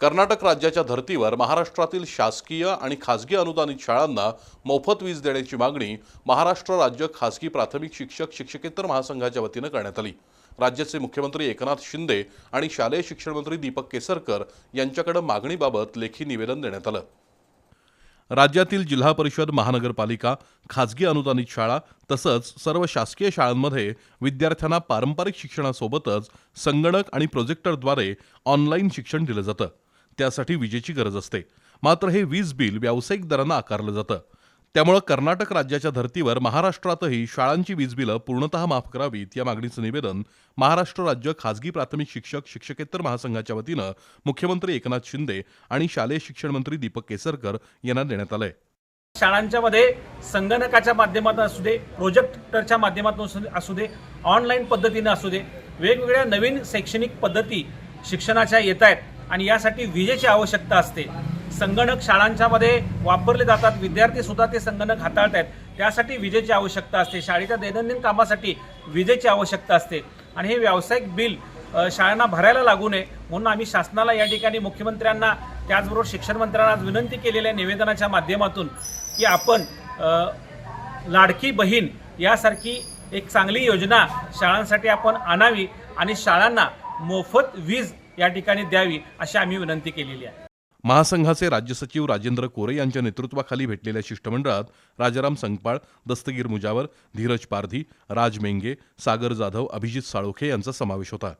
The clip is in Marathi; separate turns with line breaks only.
कर्नाटक राज्याच्या धर्तीवर महाराष्ट्रातील शासकीय आणि खासगी अनुदानित शाळांना मोफत वीज देण्याची मागणी महाराष्ट्र राज्य खासगी प्राथमिक शिक्षक शिक्षकेतर महासंघाच्या वतीनं करण्यात आली. राज्याचे मुख्यमंत्री एकनाथ शिंदे आणि शालेय शिक्षण मंत्री दीपक केसरकर यांच्याकडे मागणीबाबत लेखी निवेदन देण्यात आलं. राज्यातील जिल्हा परिषद महानगरपालिका खाजगी अनुदानित शाळा तसंच सर्व शासकीय शाळांमध्ये विद्यार्थ्यांना पारंपरिक शिक्षणासोबतच संगणक आणि प्रोजेक्टरद्वारे ऑनलाईन शिक्षण दिलं जातं. त्यासाठी विजेची गरज असते. मात्र हे वीज बिल व्यावसायिक दरानं आकारलं जातं. त्यामुळं कर्नाटक राज्याच्या धर्तीवर महाराष्ट्रातही शाळांची वीज बिलं पूर्णतः माफ करावीत या मागणीचं निवेदन महाराष्ट्र राज्य खासगी प्राथमिक शिक्षक शिक्षकेतर महासंघाच्या वतीनं मुख्यमंत्री एकनाथ शिंदे आणि शालेय शिक्षण मंत्री दीपक केसरकर यांना देण्यात आलंय.
शाळांच्या मध्ये संगणकाच्या माध्यमातून असू दे प्रोजेक्टरच्या माध्यमातून असू दे- असू दे ऑनलाईन पद्धतीने असू दे वेगवेगळ्या नवीन शैक्षणिक पद्धती शिक्षणाच्या येत आहेत. आणि यासाठी विजेची आवश्यकता असते. संगणक शाळांच्यामध्ये वापरले जातात. विद्यार्थी सुद्धा ते संगणक हाताळत आहेत त्यासाठी विजेची आवश्यकता असते. शाळेच्या दैनंदिन कामासाठी विजेची आवश्यकता असते. आणि हे व्यावसायिक बिल शाळांना भरायला लागू नये म्हणून आम्ही शासनाला या ठिकाणी मुख्यमंत्र्यांना त्याचबरोबर शिक्षण मंत्र्यांना आज विनंती केलेल्या निवेदनाच्या माध्यमातून की आपण लाडकी बहीण यासारखी एक चांगली योजना शाळांसाठी आपण आणावी आणि शाळांना मोफत वीज या ठिकाणी द्यावी अशी आम्ही विनंती केलेली आहे.
महासंघाचे राज्य सचिव राजेंद्र कोरे यांच्या नेतृत्वाखाली भेटलेल्या शिष्टमंडळात राजाराम संगपाळ दस्तगीर मुजावर धीरज पारधी राज मेंगे सागर जाधव अभिजित साळोखे यांचा समावेश होता.